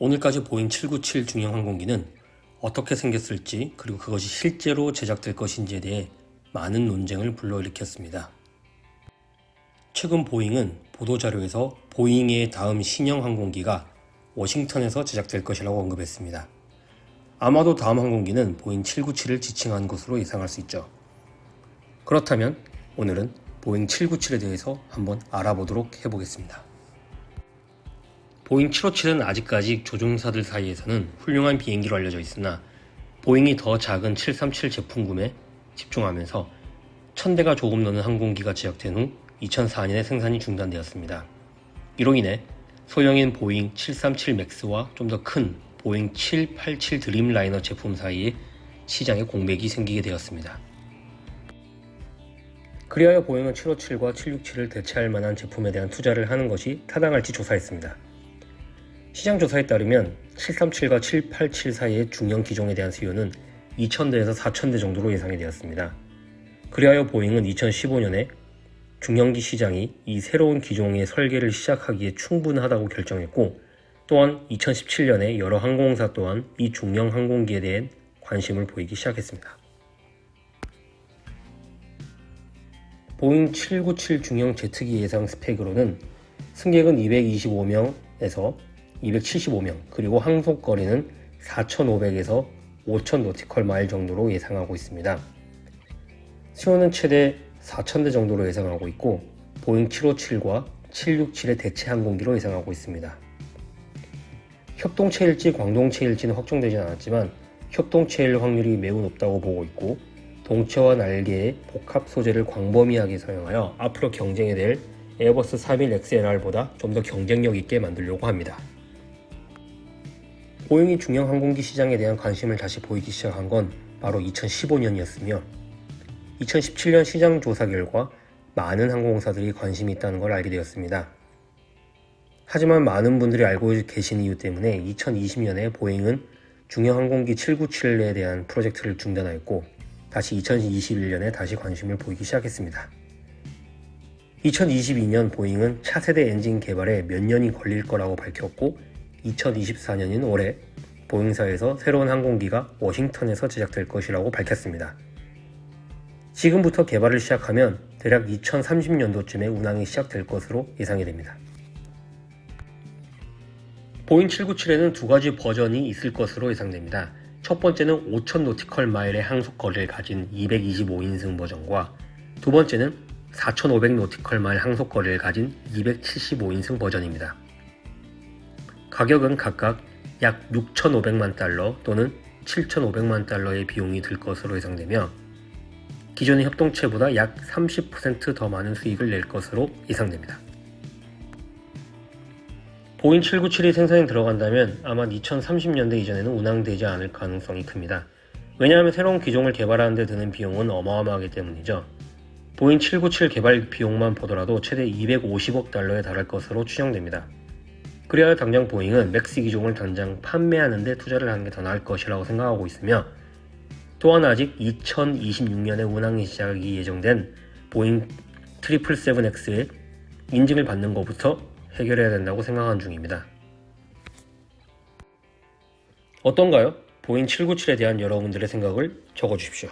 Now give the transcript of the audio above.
오늘까지 보잉 797 중형 항공기는 어떻게 생겼을지 그리고 그것이 실제로 제작될 것인지에 대해 많은 논쟁을 불러일으켰습니다. 최근 보잉은 보도자료에서 보잉의 다음 신형 항공기가 워싱턴에서 제작될 것이라고 언급했습니다. 아마도 다음 항공기는 보잉 797을 지칭한 것으로 예상할 수 있죠. 그렇다면 오늘은 보잉 797에 대해서 한번 알아보도록 해보겠습니다. 보잉 757은 아직까지 조종사들 사이에서는 훌륭한 비행기로 알려져 있으나 보잉이 더 작은 737 제품 구매 집중하면서 1000대가 조금 넘는 항공기가 제작된 후 2004년에 생산이 중단되었습니다. 이로 인해 소형인 보잉 737 맥스와 좀 더 큰 보잉 787 드림라이너 제품 사이에 시장에 공백이 생기게 되었습니다. 그리하여 보잉은 757과 767을 대체할 만한 제품에 대한 투자를 하는 것이 타당할지 조사했습니다. 시장 조사에 따르면 737과 787 사이의 중형 기종에 대한 수요는 2,000대에서 4,000대 정도로 예상이 되었습니다. 그리하여 보잉은 2015년에 중형기 시장이 이 새로운 기종의 설계를 시작하기에 충분하다고 결정했고 또한 2017년에 여러 항공사 또한 이 중형 항공기에 대한 관심을 보이기 시작했습니다. 보잉 797 중형 제트기 예상 스펙으로는 승객은 225명에서 275명 그리고 항속 거리는 4,500에서 5,000 노티컬 마일 정도로 예상하고 있습니다. 수요는 최대 4,000대 정도로 예상하고 있고 보잉 757과 767의 대체 항공기로 예상하고 있습니다. 협동체일지 광동체일지는 확정되진 않았지만 협동체일 확률이 매우 높다고 보고 있고 동체와 날개의 복합 소재를 광범위하게 사용하여 앞으로 경쟁에 될 에어버스 31XLR보다 좀 더 경쟁력 있게 만들려고 합니다. 보잉이 중형 항공기 시장에 대한 관심을 다시 보이기 시작한 건 바로 2015년이었으며 2017년 시장 조사 결과 많은 항공사들이 관심이 있다는 걸 알게 되었습니다. 하지만 많은 분들이 알고 계신 이유 때문에 2020년에 보잉은 중형 항공기 797에 대한 프로젝트를 중단하였고 다시 2021년에 다시 관심을 보이기 시작했습니다. 2022년 보잉은 차세대 엔진 개발에 몇 년이 걸릴 거라고 밝혔고 2024년인 올해 보잉사에서 새로운 항공기가 워싱턴에서 제작될 것이라고 밝혔습니다. 지금부터 개발을 시작하면 대략 2030년도쯤에 운항이 시작될 것으로 예상이 됩니다. 보잉 797에는 두 가지 버전이 있을 것으로 예상됩니다. 첫 번째는 5,000 노티컬 마일의 항속 거리를 가진 225인승 버전과 두 번째는 4,500 노티컬 마일 항속 거리를 가진 275인승 버전입니다. 가격은 각각 약 6,500만 달러 또는 7,500만 달러의 비용이 들 것으로 예상되며 기존의 협동체보다 약 30%더 많은 수익을 낼 것으로 예상됩니다. 보잉 797이 생산에 들어간다면 아마 2030년대 이전에는 운항되지 않을 가능성이 큽니다. 왜냐하면 새로운 기종을 개발하는 데 드는 비용은 어마어마하기 때문이죠. 보잉 797 개발 비용만 보더라도 최대 250억 달러에 달할 것으로 추정됩니다. 그래야 당장 보잉은 맥스 기종을 당장 판매하는 데 투자를 하는 게 더 나을 것이라고 생각하고 있으며 또한 아직 2026년에 운항이 시작이 예정된 보잉 777X의 인증을 받는 것부터 해결해야 된다고 생각하는 중입니다. 어떤가요? 보잉 797에 대한 여러분들의 생각을 적어주십시오.